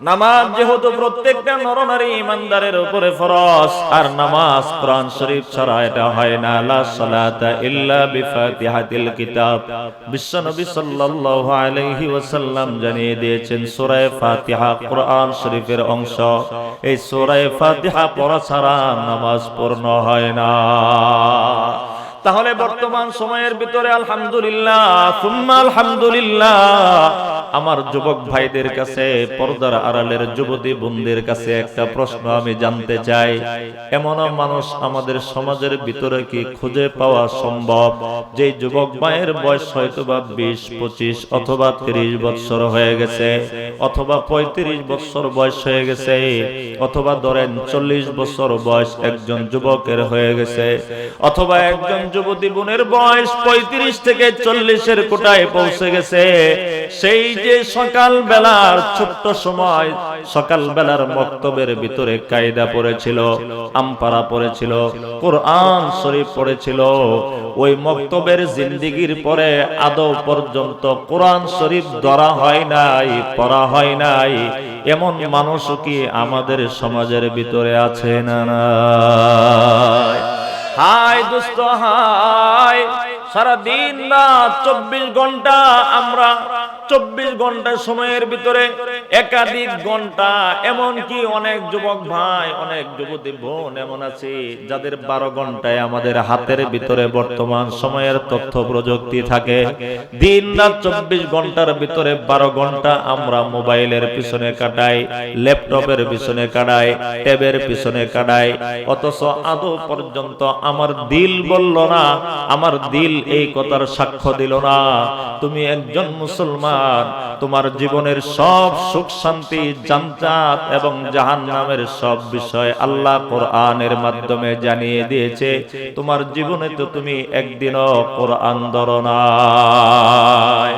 নামাজ যেহেতু প্রত্যেকটা নরনারী ইমানদারের উপরে ফরজ, আর নামাজ কোরআন শরীফ ছাড়া এটা হয় না। লা সালাতা ইল্লা বিফাতিহাতিল কিতাব। বিশ্বনবী সাল্লাল্লাহু আলাইহি ওয়াসাল্লাম জানিয়ে দিয়েছেন সূরা ফাতিহা কোরআন শরীফের অংশ। এই সূরা ফাতিহা পড়া ছাড়া নামাজ পূর্ণ হয় না। তাহলে বর্তমান সময়ের ভিতরে আলহামদুলিল্লাহ, সুম্মা আলহামদুলিল্লাহ আমার যুবক ভাইদের কাছে পর্দার আড়ালের যুবতী বোনদের কাছে একটা প্রশ্ন আমি জানতে চাই। এমন মানুষ আমাদের সমাজের ভিতরে কি খুঁজে পাওয়া সম্ভব? যে যুবক ভাইয়ের বয়স হয়তো বা বিশ, পঁচিশ অথবা তিরিশ বছর হয়ে গেছে, অথবা পঁয়ত্রিশ বছর বয়স হয়ে গেছে, অথবা ধরেন চল্লিশ বছর বয়স একজন যুবকের হয়ে গেছে, অথবা একজন যুবতী বোনের বয়স পঁয়ত্রিশ থেকে চল্লিশের কোটায় পৌঁছে গেছে, সেই যে সকাল বেলার ছোট্ট সময় সকাল বেলার মক্তবের ভিতরে কায়দা পড়েছিল, আমপারা পড়েছিল, কোরআন শরীফ পড়েছিল, ওই মক্তবের জিন্দিগির পরে আদৌ পর্যন্ত কোরআন শরীফ ধরা হয় নাই, পড়া হয় নাই, এমন মানুষও কি আমাদের সমাজের ভিতরে আছে না হাই দুস্থ হাই সারা দিন রাত চব্বিশ ঘণ্টা আমরা চব্বিশ ঘণ্টা সময়ের ভিতরে একাধিক ঘণ্টা এমন কি অনেক যুবক ভাই, অনেক যুবতী বোন এমন আছে, যাদের বারো ঘন্টায় আমাদের হাতের ভিতরে বর্তমান সময়ের তথ্য প্রযুক্তি থাকে। দিন রাত চব্বিশ ঘণ্টার ভিতরে বারো ঘণ্টা আমরা মোবাইলের পিছনে কাটাই, ল্যাপটপের পিছনে কাটাই, ট্যাবের পিছনে কাটাই। অথচ আদৌ পর্যন্ত আমার দিল বলল না, আমার দিল এই কথার সাক্ষ্য দিল না। তুমি একজন মুসলমান, তোমার জীবনের সব সুখ শান্তি, জান্নাত এবং জাহান্নামের সব বিষয় আল্লাহ কোরআনের মাধ্যমে জানিয়ে দিয়েছে। তোমার জীবনে তো তুমি একদিনও কোরআন ধরো নাই।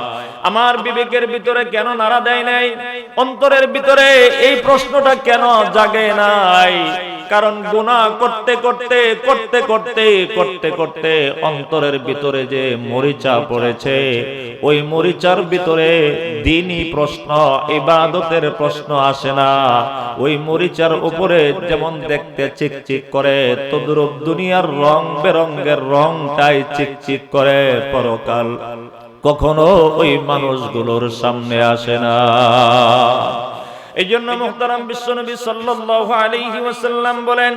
আমার বিবেকের ভিতরে কেন নাড়া দেয় নাই? অন্তরের ভিতরে এই প্রশ্নটা কেন জাগে নাই? কারণ গুনাহ করতে করতে করতে করতে করতে করতে অন্তরের ভিতরে যে মরিচা পড়েছে, ওই মরিচার ভিতরে দিনই প্রশ্ন, ইবাদতের প্রশ্ন আসে না। ওই মরিচার উপরে যেমন দেখতে চিকচিক করে, তদ্রুপ দুনিয়ার রং বেরঙ্গের রংটাই চিকচিক করে পরকাল। কখনো ওই মানুষগুলোর সামনে আসে না। এই জন্য মুহতারাম বিশ্বনবী ওয়াসাল্লাম বলেন,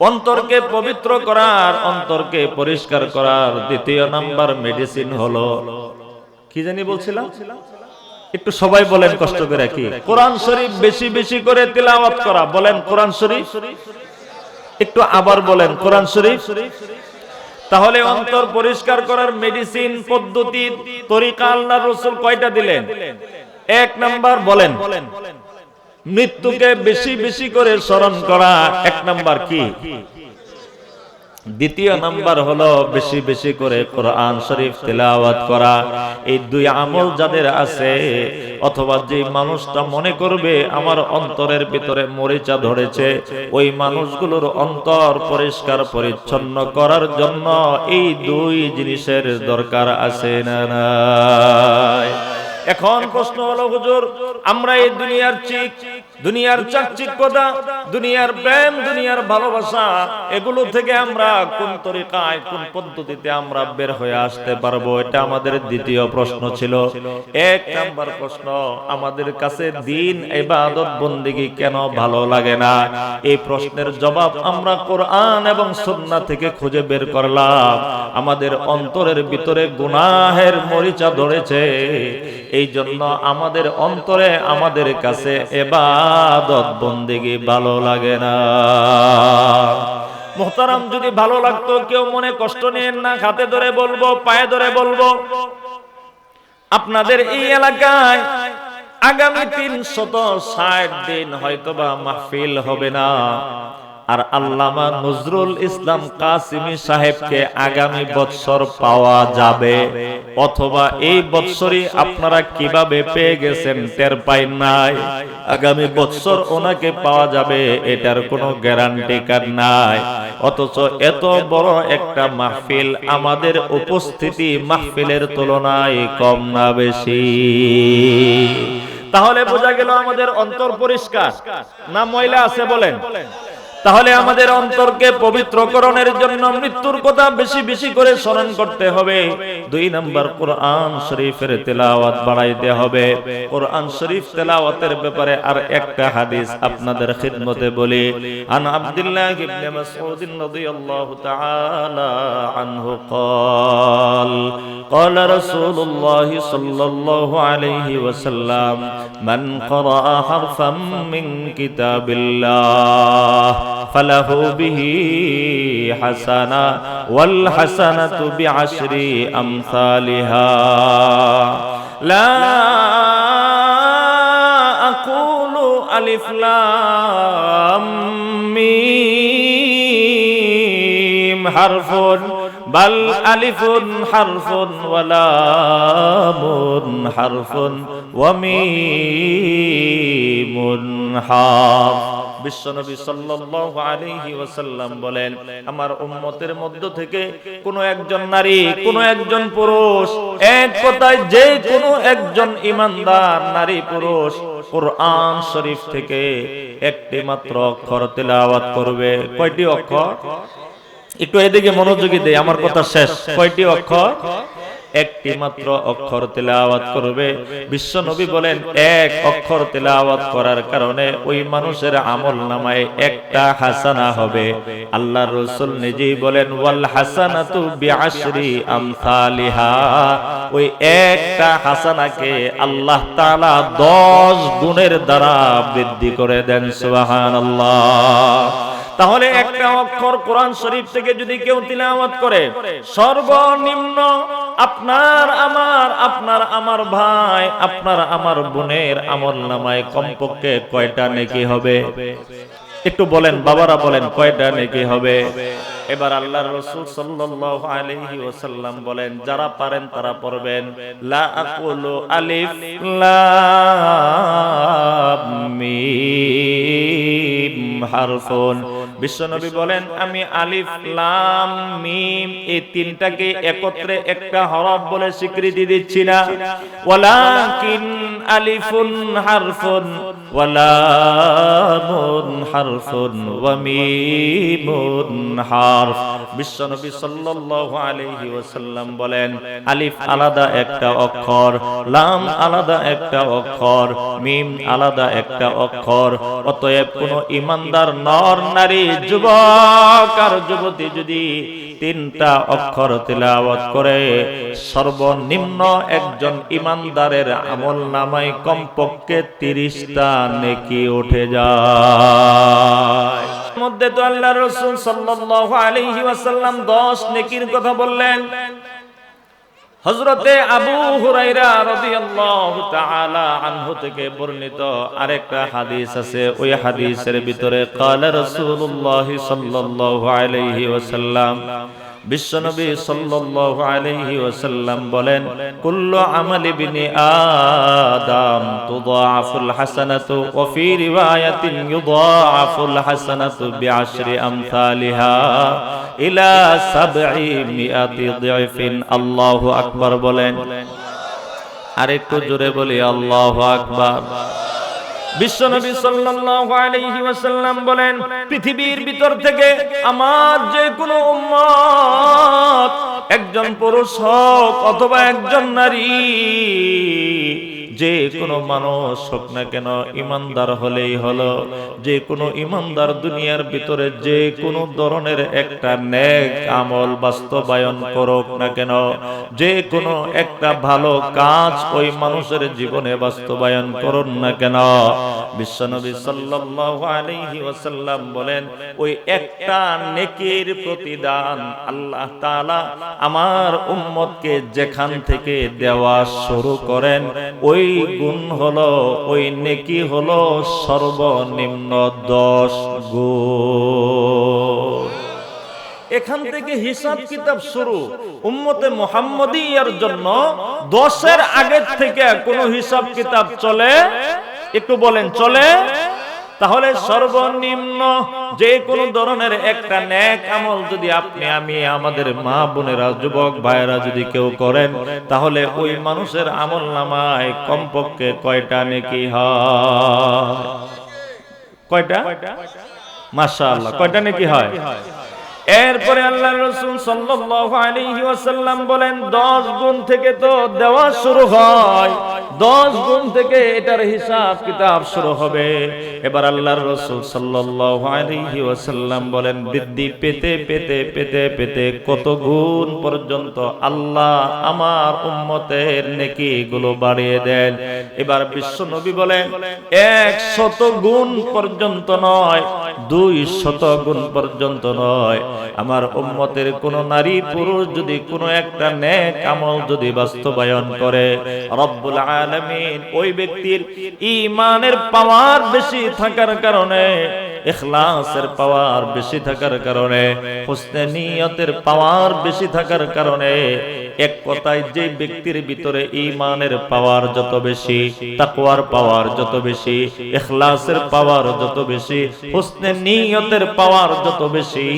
অন্তরকে পবিত্র করার, অন্তরকে পরিষ্কার করার দ্বিতীয় নাম্বার মেডিসিন হলো, কি জানি বলছিলাম? একটু সবাই বলেন কষ্ট করে কি? কোরআন শরীফ বেশি বেশি করে তিলাওয়াত করা, বলেন কোরআন শরীফ? একটু আবার বলেন, কোরআন শরীফ? তাহলে অন্তর পরিষ্কার করার মেডিসিন পদ্ধতি, তরিকা আল্লাহ রসুল কয়টা দিলেন? এক নাম্বার বলেন, মৃত্যুকে বেশি বেশি করে স্মরণ করা। এক নাম্বার কি? দ্বিতীয় নাম্বার হলো বেশি বেশি করে কোরআন শরীফ তেলাওয়াত করা। এই দুই আমল যাদের আছে, অথবা যে মানুষটা মনে করবে আমার অন্তরের ভিতরে মরিচা ধরেছে, ওই মানুষগুলোর অন্তর পরিষ্কার পরিচ্ছন্ন করার জন্য এই দুই জিনিসের দরকার আছে না এখন প্রশ্ন হলো, হুজুর, আমরা এই দুনিয়ার চিক দুনিয়ার চাকচিক্যতা, দুনিয়ার প্রেম, দুনিয়ার ভালোবাসা, এগুলো থেকে আমরা কোন তরিকায়, কোন পদ্ধতিতে আমরা বের হয়ে আসতে পারব, এটা আমাদের দ্বিতীয় প্রশ্ন ছিল। এক নাম্বার প্রশ্ন, আমাদের কাছে দিন, ইবাদত, বন্দেগী কেন ভালো লাগে না? এই প্রশ্নের জবাব আমরা কোরআন এবং সুন্নাহ থেকে খুঁজে বের করলাম। আমাদের অন্তরের ভিতরে গুনাহের মরিচা ধরেছে। এই জন্য আমাদের অন্তরে আমাদের কাছে এবাদত বন্দেগি ভালো লাগে না। মোহতারাম, যদি ভালো লাগতো, কেউ মনে কষ্ট নেন না, হাতে ধরে বলব, পায়ে ধরে বলব। আপনাদের এই এলাকায় আগামী তিন শত ষাট দিন হয়তোবা মাহফিল হবে না। আর আল্লামা নজরুল ইসলাম কাসিমি সাহেবকে আগামী বৎসর পাওয়া যাবে। অথবা এই বৎসরই আপনারা কীভাবে পেয়ে গেছেন টের পাই নাই। আগামী বৎসর ওনাকে পাওয়া যাবে, এটার কোনো গ্যারান্টি কার্ড নাই। অথচ এত বড় একটা মাহফিল আমাদের উপস্থিতি মাহফিলের তুলনায় কম না বেশি। তাহলে বোঝা গেল আমাদের অন্তর পরিষ্কার, না ময়লা আছে বলেন? তাহলে আমাদের অন্তরকে পবিত্রকরণের জন্য মৃত্যুর কথা বেশি বেশি করে স্মরণ করতে হবে দুই নম্বর কোরআন শরীফের তেলাওয়াত বাড়াইতে হবে কোরআন শরীফ তেলাওয়াতের ব্যাপারে আর একটা হাদিস আপনাদের খিদমতে বলি আন আব্দুল্লাহ ইবনে মাসউদ রাদিয়াল্লাহু তাআলা আনহু قال قال رسول الله صلى الله عليه وسلم من قرأ حرفا من كتاب الله فله به حسنة والحسنة بعشر أمثالها لا أقول ألف لام ميم حرف بل ألف حرف ولام حرف وميم حرف বিশ্বনবী সাল্লাল্লাহু আলাইহি ওয়াসাল্লাম বলেন, আমার উম্মতের মধ্য থেকে কোন একজন নারী, কোন একজন পুরুষ, এক কথায় যে কোন একজন ইমানদার নারী পুরুষ কোরআন শরীফ থেকে একটি মাত্র অক্ষর তেলাওয়াত করবে। কয়টি অক্ষর? একটু এদিকে মনোযোগী দেই আমার কথা শেষ। কয়টি অক্ষর? একটি মাত্র অক্ষর তেলাওয়াত করবে। বিশ্ব নবী বলেন, এক অক্ষর তেলাওয়াত করার কারণে ওই মানুষের আমল নামায় একটা হাসানা হবে। আল্লাহ রসুল নিজেই বলেন, ওয়াল হাসানাতু বিআশরি আমসালিহা। ওই একটা হাসানাকে আল্লাহ তাআলা 10 গুণের দ্বারা বৃদ্ধি করে দেন, সুবহানাল্লাহ। তাহলে একটা অক্ষর কোরআন শরীফ থেকে যদি কেউ তিলাওয়াত করে, সর্বনিম্ন আপনার আমার আপনার আমার ভাই, আপনার আমার বোনের আমল নামায় কমপক্ষে কয়টা নেকি হবে? একটু বলেন, বাবারা বলেন, কয়টা নেকি হবে? এবার আল্লাহর রাসূল সাল্লাল্লাহু আলাইহি ওয়াসাল্লাম বলেন, যারা পারেন তারা পড়বেন। লা আকুলু আলিফ লাম মিম হারফুন। বিশ্বনবী বলেন, আমি আলিফ, লাম, মিম এই তিনটাকে একত্রে একটা হরফ বলে স্বীকৃতি দিচ্ছি না। ওয়ালাকিন আলিফুন হারফুন ওয়ালামুন হারফুন ওয়া মিমুন হারফ। বিশ্বনবী সাল্লাল্লাহু আলাইহি ওয়াসাল্লাম বলেন, আলিফ আলাদা একটা অক্ষর, লাম আলাদা একটা অক্ষর, মিম আলাদা একটা অক্ষর। অতএব কোন ইমানদার নর, নারী, যুবক আর যুবতী যদি তিনটা অক্ষর তেলাওয়াত করে, সর্বনিম্ন একজন ইমানদারের আমল নামায় কমপক্ষে তিরিশটা নেকি উঠে যায়? মধ্যে তো আল্লাহ রসুল সাল্লাল্লাহু আলাইহি ওয়াসাল্লাম 10 নেকির কথা বললেন। হযরতে আবু হুরায়রা রাদিয়াল্লাহু তাআলা আনহু থেকে বর্ণিত আরেকটা হাদিস আছে। ওই হাদিসের ভিতরে ক্বালা রাসূলুল্লাহ সাল্লাল্লাহু আলাইহি ওয়াসাল্লাম বিশ্বনবী সাল্লাল্লাহু আলাইহি ওয়াসাল্লাম বলেন কুল্লু আমালি বিনি আদম তুদাআফুল হাসানাতু ওয়া ফি রিওয়ায়াতিন ইউদাআফুল হাসানাতু বিআশরি আমসালিহা ইলা সাবঈ মিআতি দিফিন আল্লাহু আকবার বলেন। আরেকটু জোরে বলি আল্লাহু আকবার। বিশ্বনবী সাল্লাল্লাহু আলাইহি ওয়াসাল্লাম বলেন, পৃথিবীর ভিতর থেকে আমার যে কোনো উম্মত, একজন পুরুষ হোক অথবা একজন নারী যে কোনো মানুষ হোক না কেন ইমানদার হলেই হলো। যে কোনো ইমানদার দুনিয়ার ভিতরে যে কোনো ধরনের একটা নেক আমল বাস্তবায়ন করুক না কেন, যে কোনো একটা ভালো কাজ ওই মানুষের জীবনে বাস্তবায়ন করুন না কেন। আমার যেখান থেকে দেওয়া শুরু করেন, ওই গুণ হলো, ওই নেকি হলো সর্বনিম্ন দশ গুণ। এখান থেকে হিসাব কিতাব শুরু। উম্মতে মোহাম্মদিয়ার জন্য দশের আগের থেকে কোনো হিসাব কিতাব চলে একটু বলেন চলে? তাহলে সর্বনিম্ন যে কোনো ধরনের একটা ন্যাক আমল যদি আপনি আমি আমাদের মা বোনেরা যুবক ভাইয়েরা যদি কেউ করেন তাহলে ওই মানুষের আমল নামায় কমপক্ষে কয়টা নেকি হয়? কয়টা? মাশাআল্লাহ কয়টা নেকি হয়? এরপরে আল্লাহ রসুল ওয়াসাল্লাম বলেন 10 গুণ থেকে তো দেওয়া শুরু হয়। 10 গুণ থেকে এটার হিসাব কিতাব শুরু হবে। এবার আল্লাহর রসুল ওয়াসাল্লাম বলেন, বৃদ্ধি পেতে পেতে পেতে পেতে কত গুণ পর্যন্ত আল্লাহ আমার উম্মতের নেকি গুলো বাড়িয়ে দেন। এবার বিশ্ব নবী বলেন, এক শত গুণ পর্যন্ত নয়, দুই শত গুণ পর্যন্ত নয়। আমার উম্মতের কোন নারী পুরুষ যদি কোনো একটা নেক আমল যদি বাস্তবায়ন করে রব্বুল আলামিন ওই ব্যক্তির ঈমানের পাওয়ার বেশি থাকার কারণে ইখলাসের পাওয়ার বেশি থাকার কারণে হোসনে নিয়তের পাওয়ার বেশি থাকার কারণে এক কথায় যে ব্যক্তির ভিতরে ইমানের পাওয়ার যত বেশি, তাকওয়ার পাওয়ার যত বেশি, ইখলাসের পাওয়ার যত বেশি, হুসনে নিয়তের পাওয়ার যত বেশি,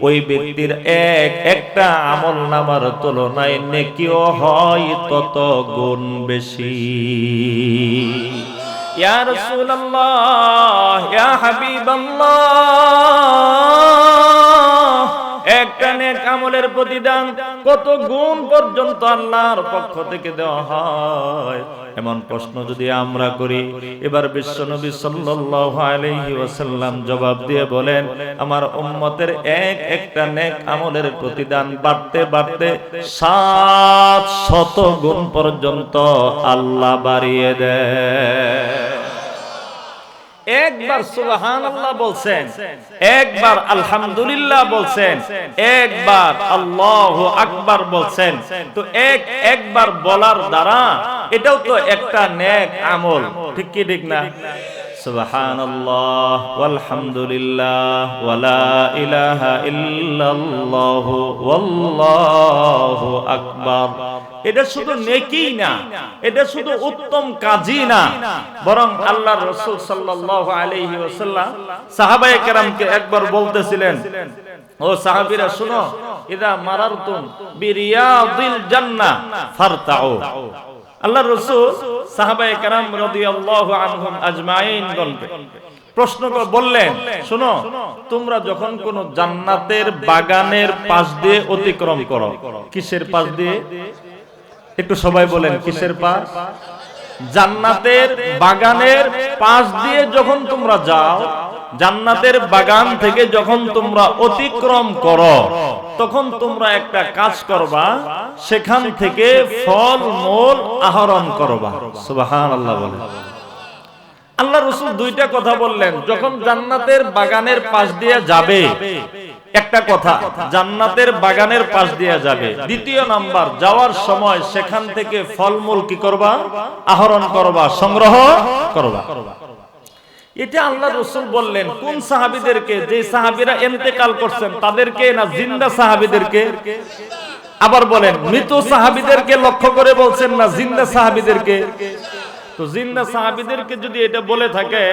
ওই ব্যক্তির এক একটা আমল নামার তুলনায় নেকিও হয় তত গুণ বেশি। ইয়া রাসূলুল্লাহ, ইয়া হাবিবাল্লাহ। একটা নেক আমলের প্রতিদান, কত গুণ পর্যন্ত আল্লাহর পক্ষ থেকে দেওয়া হয়? এমন প্রশ্ন যদি আমরা করি, এবার বিশ্বনবী সাল্লাল্লাহু আলাইহি ওয়াসাল্লাম জবাব দিয়ে বলেন, আমার উম্মতের এক একটা নেক আমলের প্রতিদান বাড়তে বাড়তে সাত শত গুণ পর্যন্ত আল্লাহ বাড়িয়ে দেয়। একবার সুবাহান আল্লাহ বলছেন, একবার আলহামদুলিল্লাহ বলছেন, একবার আল্লাহ আকবার বলছেন। তো এক, একবার বলার দ্বারা এটাও তো একটা নেক আমল। ঠিক কি, ঠিক না? সুবহানাল্লাহ, ওয়ালহামদুলিল্লাহ ওয়ালা ইলাহা ইল্লাল্লাহ, ওয়াল্লাহু আকবার। এটা শুধু নেকি না, এটা শুধু উত্তম কাজই না, বরং আল্লাহর রাসূল সাল্লাল্লাহু আলাইহি ওয়াসাল্লাম সাহাবায়ে কেরামকে একবার বলতেছিলেন, ও সাহাবীরা, শুনো, ইদা মারারতুম বিরিয়াদিল জান্নাহ, ফারতাউ। আল্লাহর রাসূল সাহাবায়ে কেরাম রাদিয়াল্লাহু আনহুম আজমাইন গল্পে প্রশ্ন বললেন, শোনো, তোমরা যখন কোন জান্নাতের বাগানের পাশ দিয়ে অতিক্রম করো, কিসের পাশ দিয়ে? একটু সবাই বলেন, কিসের পাশ? জান্নাতের বাগানের পাশ দিয়ে যখন তোমরা যাও জান্নাতের বাগান থেকে যখন তোমরা অতিক্রম করো, তখন তোমরা একটা কাজ করবা, সেখান থেকে ফল, মূল আহরণ করবা। সুবাহান আল্লাহ বলে। আল্লাহ রসুল দুইটা কথা বললেন। যখন জান্নাতের বাগানের পাশ দিয়ে যাবে, একটা কথা, জান্নাতের বাগানের পাশ দিয়ে যাবে। দ্বিতীয় নাম্বার, যাওয়ার সময় সেখান থেকে ফলমূল কি করবা? আহরণ করবা, সংগ্রহ করবা। এটা আল্লাহ রসুল বললেন, কোন সাহাবিদেরকে? যে সাহাবিরা এন্তেকাল করছেন, তাদেরকে না জিন্দা সাহাবিদেরকে? আবার বলেন, মৃত সাহাবিদেরকে লক্ষ্য করে বলছেন না জিন্দা সাহাবিদেরকে? তো জিন্দা সাহাবিদেরকে যদি এটা বলে থাকে,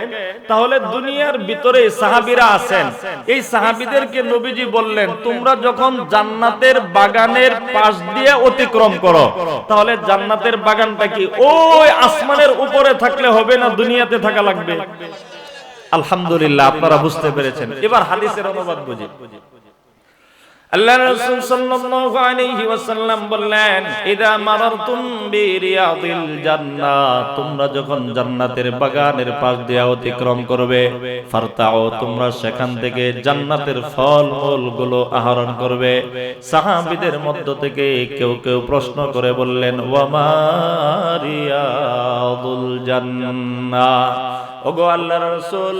তাহলে দুনিয়ার ভিতরে সাহাবিরা আছেন। এই সাহাবিদেরকে নবীজি বললেন, তোমরা যখন জান্নাতের বাগানের পাশ দিয়ে অতিক্রম করো, তাহলে জান্নাতের বাগানটা কি ওই আসমানের উপরে থাকলে হবে না দুনিয়াতে থাকা লাগবে? আলহামদুলিল্লাহ, আপনারা বুঝতে পেরেছেন। এবার হাদিসের অনুবাদ বুঝি। আল্লাহ জান্নাতের বাগানের পাশ দিয়ে অতিক্রম করবে তোমরা সেখান থেকে জান্নাতের ফল আহরণ করবে। সাহাবীদের মধ্য থেকে কেউ কেউ প্রশ্ন করে বললেন ওয়া মারিয়াদুল জান্নাহ? ওগো আল্লাহর রাসূল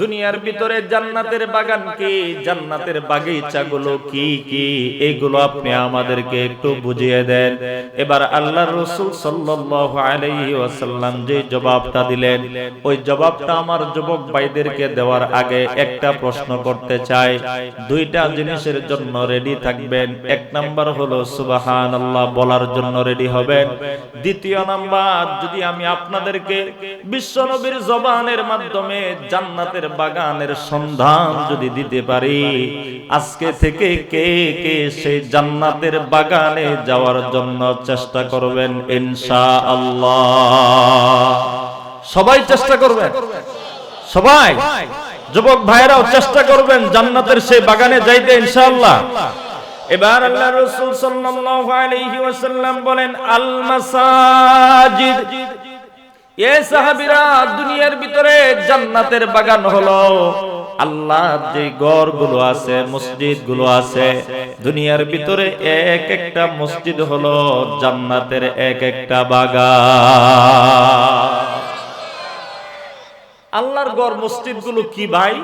দুনিয়ার ভিতরে জান্নাতের বাগান কি? জান্নাতের বাগিচা গুলো কি কি? এগুলো আপনি আমাদেরকে একটু বুঝিয়ে দেন। এবার আল্লাহর রসুল ওয়াসাল্লাম যে জবাবটা দিলেন, ওই জবাবটা আমার যুবক ভাইদেরকে দেওয়ার আগে একটা প্রশ্ন করতে চাই। দুইটা জিনিসের জন্য রেডি থাকবেন। এক নাম্বার হলো, সুবহানাল্লাহ, বলার জন্য রেডি হবেন। দ্বিতীয় নাম্বার, যদি আমি আপনাদেরকে বিশ্বনবীর জবানের মাধ্যমে জান্নাতের বাগানের সন্ধান যদি দিতে পারি, আজকে থেকে কে কে সেই জান্নাতের বাগানে যাওয়ার জন্য চেষ্টা করবেন ইনশা আল্লাহ সবাই চেষ্টা করবেন? সবাই? যুবক ভাইরাও চেষ্টা করবেন জান্নাতের সেই বাগানে যাইতে ইনশাআল্লাহ। এবার আল্লাহ রাসূল সাল্লাল্লাহু আলাইহি ওয়াসাল্লাম বলেন আল মাসাজিদ দুনিয়ার ভিতরে জান্নাতের বাগান হলো। আল্লাহ যে গড়গুলো আছে মসজিদগুলো আছে, দুনিয়ার ভিতরে এক একটা মসজিদ হলো জান্নাতের এক একটা বাগান। আল্লাহর গড় মসজিদগুলো কি ভাই?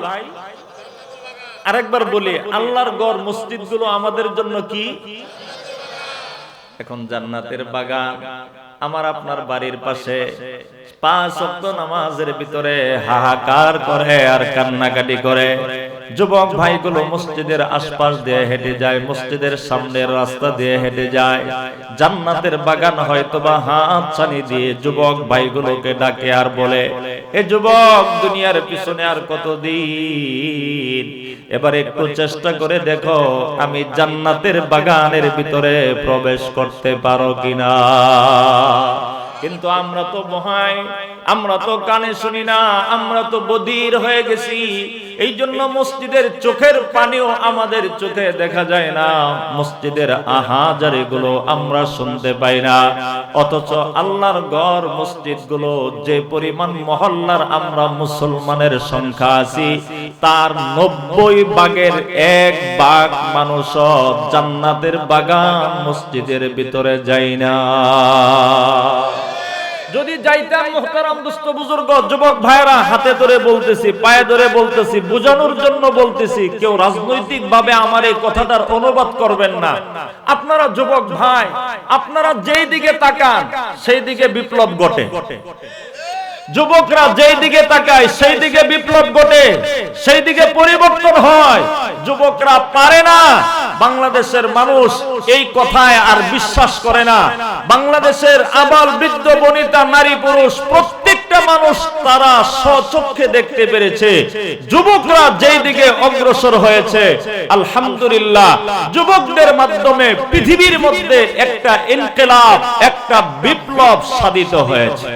আরেকবার বলি, আল্লাহর গড় মসজিদগুলো আমাদের জন্য কি? এখন জান্নাতের বাগান, আমার আপনার বাড়ির পাশে পাঁচ অক্ট নামাজের ভিতরে হাহাকার করে আর কান্নাকাটি করে। যুবক ভাইগুলো মসজিদের আশপাশ দিয়ে হেঁটে যায়, মসজিদের সামনের রাস্তা দিয়ে হেঁটে যায়। জান্নাতের বাগান হয়তো বা হাত ছানি দিয়ে যুবক ভাইগুলোকে ডাকে আর বলে, এ যুবক, দুনিয়ার পিছনে আর কতদিন? এবার একটু চেষ্টা করে দেখো, আমি জান্নাতের বাগানের ভিতরে প্রবেশ করতে পারো কিনা? কিন্তু আমরা তো মহাই আমরা তো কানে শুনি না, আমরা তো বধির হয়ে গেছি। এই জন্য মসজিদের চোখের পানিও আমাদের চোখে দেখা যায় না। মসজিদের আহাজারি গুলো আমরা শুনতে পাই না। অথচ আল্লাহর গড় মসজিদগুলো যে পরিমাণ মহল্লার আমরা মুসলমানের সংখ্যা আছি, তার নব্বই বাগের এক বাঘ মানুষ জান্নাতের বাগান মসজিদের ভিতরে যায় না। যদি যাইতাম মোহতারাম দুস্থ বুজুর্গ, যুবক ভাইরা হাতে ধরে বলতেছি, পায়ে ধরে বলতেছি, বুঝানোর জন্য বলতেছি, কেউ রাজনৈতিক ভাবে আমার এই কথাটার অনুবাদ করবেন না। আপনারা যুবক ভাই, আপনারা যেই দিকে তাকান, সেই দিকে বিপ্লব ঘটে। যুবকরা যেই দিকে তাকায় সেই দিকে বিপ্লব ঘটে সেই দিকে পরিবর্তন হয়। যুবকরা পারে না। বাংলাদেশের মানুষ এই কথায় আর বিশ্বাস করে না। বাংলাদেশের আবাল বৃদ্ধ বনিতা নারী পুরুষ, প্রত্যেকটা মানুষ তারা স্বচক্ষে দেখতে পেরেছে। যুবকরা যেই দিকে অগ্রসর হয়েছে, আলহামদুলিল্লাহ। যুবকদের মাধ্যমে পৃথিবীর মধ্যে একটা ইনকেলাব, একটা বিপ্লব সাধিত হয়েছে।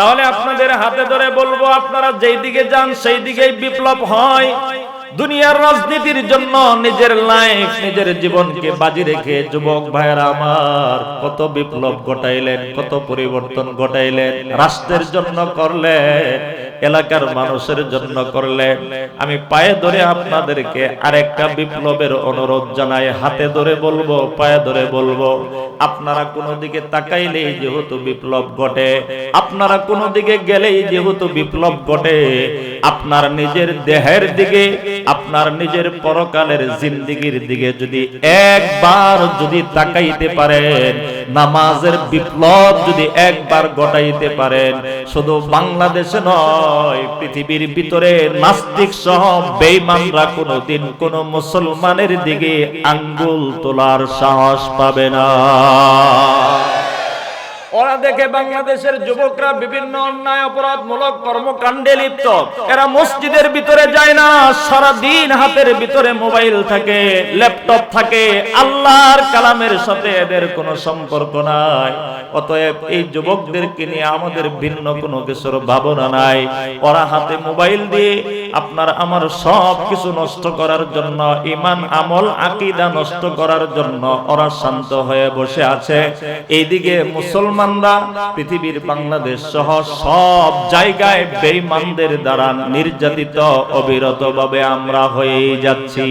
তাহলে আপনাদের হাতে ধরে বলব, আপনারা যেই দিকে যান, সেই দিকেই বিপ্লব হয়। দুনিয়ার রাজনীতির জন্য নিজের লাইফ নিজের জীবনকে বাজি রেখে, যুবক ভাইয়েরা আমার, কত বিপ্লব ঘটাইলেন, কত পরিবর্তন ঘটাইলেন, রাষ্ট্রের জন্য করলেন এলাকার মানুষের জন্য করলে আমি পায়ে ধরে আপনাদেরকে আরেকটা বিপ্লবের অনুরোধ জানাই, হাতে ধরে বলব, পায়ে ধরে বলব, আপনারা কোনো দিকে তাকাইলেই যেহেতু বিপ্লব ঘটে, আপনারা কোনো দিকে গেলেই যেহেতু বিপ্লব ঘটে, আপনার নিজের দেহের দিকে, আপনার নিজের পরকালের জিন্দিগির দিকে যদি একবার যদি তাকাইতে পারেন, নামাজের বিপ্লব যদি একবার ঘটাইতে পারেন, শুধু বাংলাদেশে নয় পৃথিবীর ভিতরে নাস্তিক সহ বেঈমানরা কোনোদিন কোন মুসলমানের দিকে আঙ্গুল তোলার সাহস পাবে না। ওরা দেখে বাংলাদেশের যুবকরা বিভিন্ন অন্যায়, অপরাধমূলক কর্মকাণ্ডে লিপ্ত। এরা মসজিদের ভিতরে যায় না, সারা দিন হাতের ভিতরে মোবাইল থাকে, ল্যাপটপ থাকে। আল্লাহর কালামের সাথে এদের কোনো সম্পর্ক নাই। অতএব এই যুবকদেরকে নিয়ে আমাদের ভিন্ন কোনো কিছুর ভাবনা নাই। ওরা হাতে মোবাইল দিয়ে আপনার আমার সব কিছু নষ্ট করার জন্য ইমান আমল, আকিদা নষ্ট করার জন্য ওরা শান্ত হয়ে বসে আছে। এইদিকে মুসলমানরা পৃথিবীর বাংলাদেশ সহ সব জায়গায় বেঈমানদের দ্বারা নির্যাতিত অবিরত ভাবে আমরা হয়ে যাচ্ছি।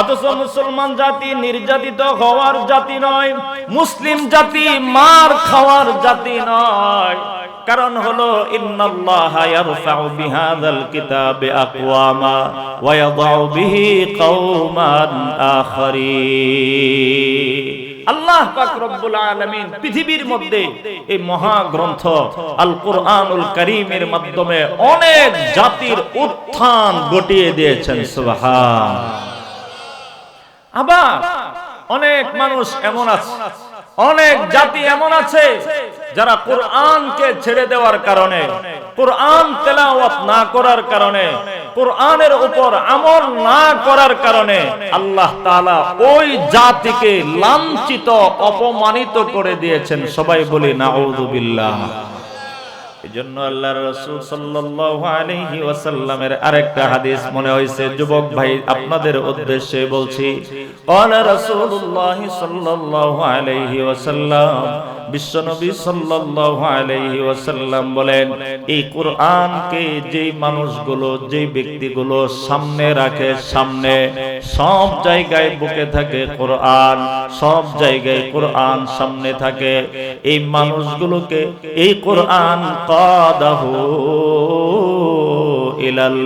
অথচ মুসলমান জাতি নির্যাতিত হওয়ার জাতি নয়, মুসলিম জাতি মার খাওয়ার জাতি নয়। কারণ হলো, ইন্নাল্লাহা ইয়ারফাউ বিহাযাল কিতাবে আকওয়ামা ওয়া ইয়াদাউ বিহি কওমান আখারিন। আল্লাহ পাক রব্বুল আলামিন পৃথিবীর মধ্যে এই মহা গ্রন্থ আল কোরআনুল কারীমের মাধ্যমে অনেক জাতির উত্থান ঘটিয়ে দিয়েছেন, সুবহান। আবার অনেক মানুষ এমন আছে, অনেক জাতি এমন আছে যারা কোরআনকে ছেড়ে দেওয়ার কারণে, কোরআন তেলাওয়াত না করার কারণে কোরআনের উপর আমল না করার কারণে আল্লাহ তাআলা ওই জাতিকে লাঞ্ছিত, অপমানিত করে দিয়েছেন। সবাই বলি ওয়াসাল্লামের আরেকটা হাদিস মনে যুবক ভাই, আপনাদের উদ্দেশ্যে বলছি বিশ্বনবী সাল্লাল্লাহু আলাইহি ওয়াসাল্লাম বলেন, এই কোরআনকে যেই মানুষগুলো, যেই ব্যক্তিগুলো সামনে রাখে, সামনে সব জায়গায় বুকে থাকে কোরআন, সব জায়গায় কোরআন সামনে থাকে, এই মানুষগুলোকে এই কোরআন কাদাহু ইলাল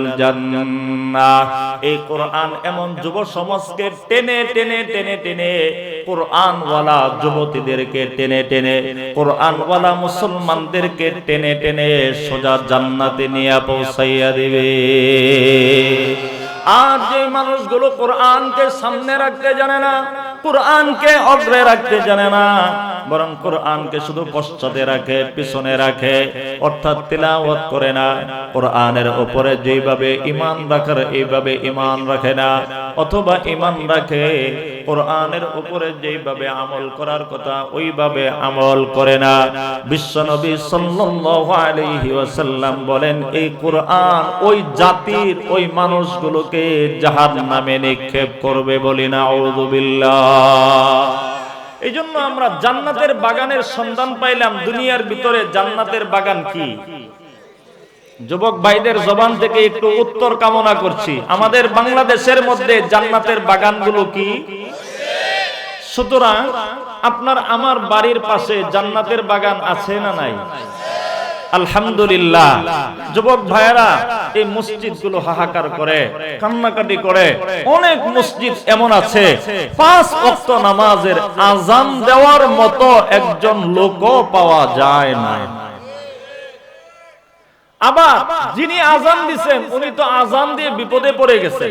জান্নাহ এই কোরআন এমন যুব সমাজকে টেনে টেনে টেনে টেনে কোরআন ওয়ালা যুবতীদেরকে টেনে টেনে কোরআন ওয়ালা মুসলমানদেরকে টেনে টেনে সোজা জান্নাতে নিয়ে পৌঁছাইয়া দিবে। আর যে মানুষগুলো কোরআনকে সামনে রাখতে জানে না কোরআনকে অগ্রে রাখতে জানে না, বরং কোরআনকে শুধু পশ্চাতে রাখে, পিছনে রাখে, অর্থাৎ তিলাওয়াত করে না। কোরআনের উপরে যেভাবে ইমান রাখার, এইভাবে ইমান রাখে না। অথবা ইমান রাখে কোরআনের উপরে যেভাবে আমল করার কথা ওইভাবে আমল করে না। বিশ্বনবী সাল্লাল্লাহু আলাইহি ওয়াসাল্লাম বলেন, এই কোরআন ওই জাতির ওই মানুষগুলোকে জাহান্নামে নিক্ষেপ করবে বলি না আউযুবিল্লাহ এই আমরা জান্নাতের বাগানের সন্ধান পাইলাম। দুনিয়ার ভিতরে জান্নাতের বাগান কি? যুবক ভাইদের জবান থেকে একটু উত্তর কামনা করছি। আমাদের বাংলাদেশের মধ্যে জান্নাতের বাগানগুলো কি? সুতরাং আপনার আমার বাড়ির পাশে জান্নাতের বাগান আছে না নাই? আলহামদুলিল্লাহ। যুবক ভাইয়েরা, এই মসজিদগুলো হাহাকার করে, কান্নাকাটি করে। অনেক মসজিদ এমন আছে, পাঁচ অক্ত নামাজের আজান দেওয়ার মতো একজন লোকও পাওয়া যায় না আবার যিনি আজান দিছেন উনি তো আজান দিয়ে বিপদে পড়ে গেছে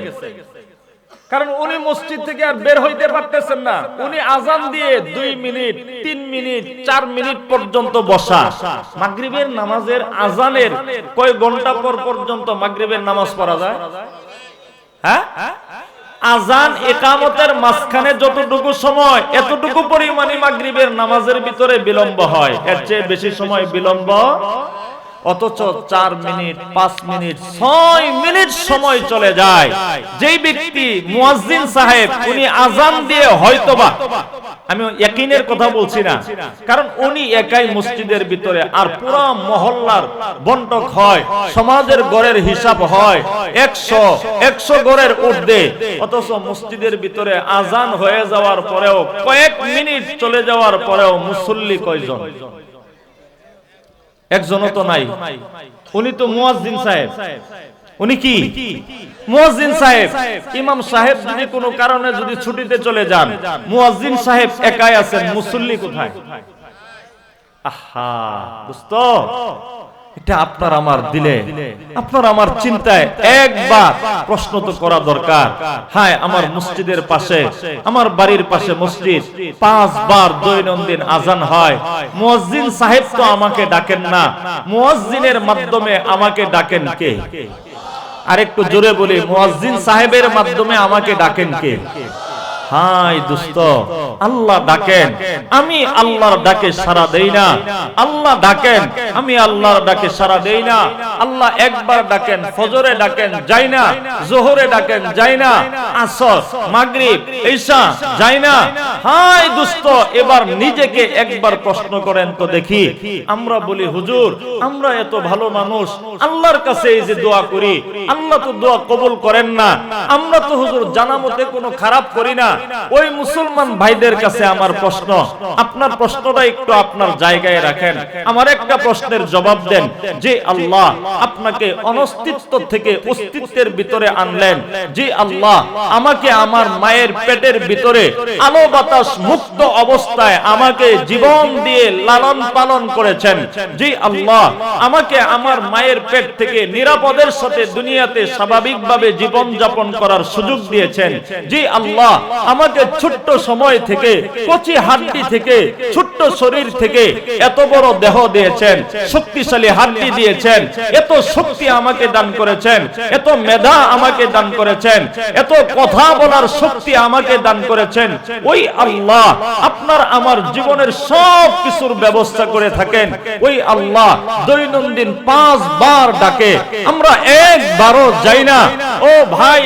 কারণ উনি মসজিদ থেকে আর বের হইতে পারতেছেন না। উনি আজান দিয়ে দুই মিনিট তিন মিনিট চার মিনিট পর্যন্ত বসা। মাগরিবের নামাজের আজানের কয় ঘণ্টা পর পর্যন্ত মাগরিবের নামাজ পড়া যায়? হ্যাঁ? আজান একামতের মাঝখানে যতটুকু সময় এতটুকু পরিমাণে মাগরিবের নামাজের ভিতরে বিলম্ব হয়। এর চেয়ে বেশি সময় বিলম্ব অথচ চার মিনিট পাঁচ মিনিট ছয় মিনিট সময় চলে যায়। যেই ব্যক্তি মুয়াজ্জিন সাহেব উনি আজান দিয়ে হয়তোবা। আমি একিনের কথা বলছি না। কারণ উনি একাই মসজিদের ভিতরে আর পুরো মহল্লার বন্টক হয়। সমাজের গড়ের হিসাব হয়। একশো একশো গড়ের ঊর্ধ্বে। অথচ মসজিদের ভিতরে আজান হয়ে যাওয়ার পরেও কয়েক মিনিট চলে যাওয়ার পরেও মুসল্লি কয়জন? একজনও তো নাই। উনি তো মুয়াজ্জিন সাহেব। উনি কি? মুয়াজ্জিন সাহেব। ইমাম সাহেব যদি কোনো কারণে যদি ছুটিতে চলে যান মুয়াজ্জিন সাহেব একাই আছেন মুসল্লি কোথায়? আহা দোস্ত এটা আপনার আমার দিলে। আপনার আমার চিন্তায় একবার প্রশ্ন তো করা দরকার। হ্যাঁ আমার মসজিদের পাশে, আমার বাড়ির পাশে মসজিদ, পাঁচবার দৈনন্দিন আজান হয়। মুয়াজ্জিন সাহেব তো আমাকে ডাকেন না। মুয়াজ্জিনের মাধ্যমে আমাকে ডাকেন কে? আরেকটু জোরে বলি, মুয়াজ্জিন সাহেবের মাধ্যমে আমাকে ডাকেন কে? হাই দুস্ত আল্লাহ ডাকেন আমি আল্লাহর ডাকে সারা দেই না। আল্লাহ ডাকেন আমি আল্লাহর ডাকে সারা দেই না। আল্লাহ একবার ডাকেন ফজরে ডাকেন যাই না। জোহরে ডাকেন যাই না। আসর মাগরিব ঈশা যাই না। হাই দুস্ত এবার নিজেকে একবার প্রশ্ন করেন তো দেখি। আমরা বলি হুজুর আমরা এত ভালো মানুষ। আল্লাহর কাছে এই যে দোয়া করি আল্লাহ তো দোয়া কবুল করেন না। আমরা তো হুজুর জানা মতে কোনো খারাপ করি না ওই মুসলমান ভাইদের কাছে আমার প্রশ্ন। আপনার প্রশ্নটা একটু আপনার জায়গায় রাখেন। আমার একটা প্রশ্নের জবাব দেন যে আল্লাহ আপনাকে অনস্তিত্ব থেকে অস্তিত্বের ভিতরে আনলেন। যে আল্লাহ আমাকে আমার মায়ের পেটের ভিতরে আলো বাতাস মুক্ত অবস্থায় আমাকে জীবন দিয়ে লালন পালন করেছেন। যে আল্লাহ আমাকে আমার মায়ের পেট থেকে নিরাপদের সাথে দুনিয়াতে স্বাভাবিকভাবে জীবন যাপন করার সুযোগ দিয়েছেন। যে আল্লাহ আমাকে ছোট্ট সময় থেকে, কচি হাড্ডি থেকে, ছোট্ট শরীর থেকে এত বড় দেহ দিয়েছেন, শক্তিশালী হাড্ডি দিয়েছেন, এত শক্তি আমাকে দান করেছেন, এত মেধা আমাকে দান করেছেন, এত কথা বলার শক্তি আমাকে দান করেছেন। ওই আল্লাহ আপনার আমার জীবনের সব কিছুর ব্যবস্থা করে থাকেন। ওই আল্লাহ দৈনন্দিন পাঁচ বার ডাকে, আমরা একবারও যাই না। ও ভাই,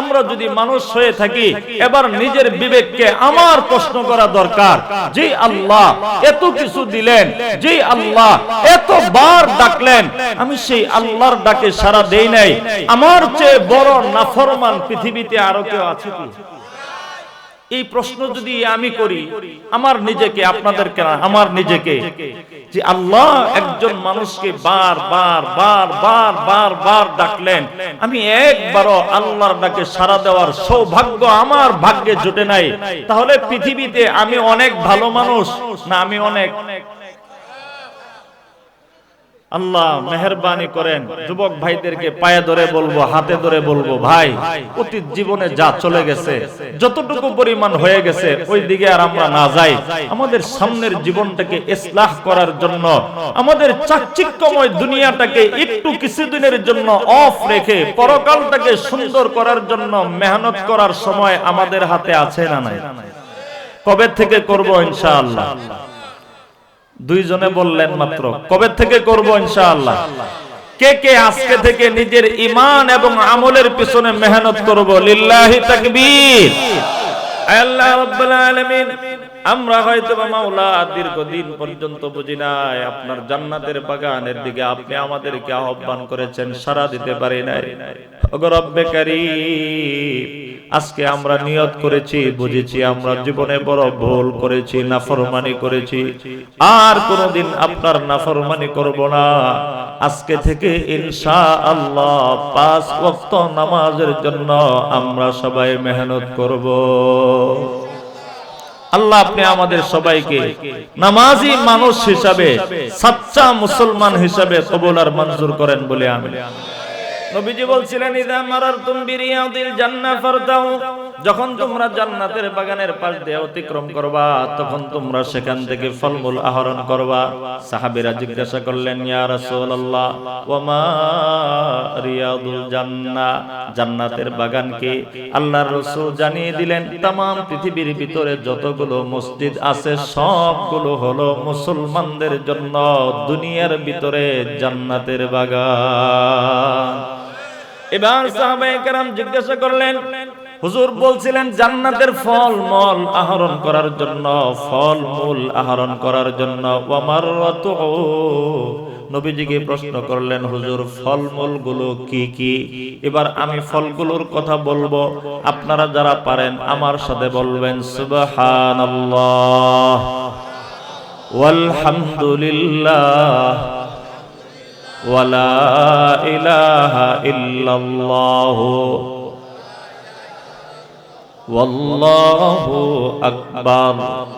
আমরা যদি মানুষ হয়ে থাকি, এবার নিজের বিবেককে আমার প্রশ্ন করা দরকার। যে আল্লাহ, এত কিছু দিলেন। যে আল্লাহ এত বার ডাকলেন। আমি সেই আল্লাহর ডাকে সারা দেই নাই। আমার চেয়ে বড় নাফরমান পৃথিবীতে আরও কেউ আছে কি? এই প্রশ্ন যদি আমি করি, আমার নিজেকে, আপনাদেরকে না, আমার নিজেকে, যে আল্লাহ একজন মানুষকে বার বার বার বার বার বার ডাকলেন, আমি একবারও আল্লাহর ডাকে সারা দেওয়ার সৌভাগ্য আমার ভাগ্যে জুটে নাই। তাহলে পৃথিবীতে আমি অনেক ভালো মানুষ, না আমি অনেক? আল্লাহ মেহরবানি করেন। যুবক ভাইদেরকে পায়ে ধরে বলব, হাতে ধরে বলব, ভাই, অতীত জীবনে যা চলে গেছে, যতটুকু পরিমাণ হয়ে গেছে ওই দিকে আর আমরা না যাই। আমাদের সামনের জীবনটাকে ইসলাহ করার জন্য, আমাদের চাকচিক্যময় দুনিয়াটাকে একটু কিছুদিনের জন্য অফ রেখে, পরকালটাকে সুন্দর করার জন্য মেহনত করার সময় আমাদের হাতে আছে না নাই? কবে থেকে করব ইনশাআল্লাহ? দুইজনে বললেন মাত্র, কবে থেকে করব ইনশাআল্লাহ? কে কে আজকে থেকে নিজের ইমান এবং আমলের পিছনে মেহনত করব? লিল্লাহি তাকবীর। আল্লাহ রাব্বুল আলামিন, আমরা হয়তো মাওলা দীর্ঘদিন পর্যন্ত বুঝি নাই, আপনার জান্নাতের বাগানের দিকে আপনি আমাদেরকে আহ্বান করেছেন সারা দিতে পারি নাই। রব্বে কারীম আজকে আমরা নিয়ত করেছি, বুঝেছি আমরা জীবনে বড় ভুল করেছি, নাফরমানি করেছি। আর কোনদিন আপনার নাফরমানি করব না। আজকে থেকে ইনশা আল্লাহ পাঁচ ওয়াক্ত নামাজের জন্য আমরা সবাই মেহনত করব। আল্লাহ আপনি আমাদের সবাইকে নামাজি মানুষ হিসাবে, সাচ্চা মুসলমান হিসাবে কবুল আর মঞ্জুর করেন বলে আমি। নবীজি বলছিলেন ইদা মারারতুম বিরিয়াদিল জান্নাহ ফারদাউ যখন তোমরা জান্নাতের বাগানের পাশ দিয়ে অতিক্রম করবা তখন তোমরা সেখান থেকে ফলমূল আহরণ করবা সাহাবীরা জিজ্ঞাসা করলেন ইয়া রাসূলুল্লাহ ওয়া মা রিয়াদুল জান্নাহ জান্নাতের বাগান কি আল্লাহর রাসূল জানিয়ে দিলেন तमाम পৃথিবীর ভিতরে যতগুলো মসজিদ আছে সবগুলো হলো মুসলমানদের জন্য দুনিয়ার ভিতরে জান্নাতের বাগান এবার সাহাবায়ে কেরাম জিজ্ঞাসা করলেন, হুজুর বলছিলেন, জান্নাতের ফল মল আহরণ করার জন্য ফল মূল আহরণ করার জন্য ওয়ামার নবীজিকে প্রশ্ন করলেন, হুজুর ফলমূলগুলো কি কি? এবার আমি ফলগুলোর কথা বলব, আপনারা যারা পারেন আমার সাথে বলবেন, সুবহানাল্লাহ। ওয়ালহামদুলিল্লাহ। ولا إله إلا الله. والله أكبر.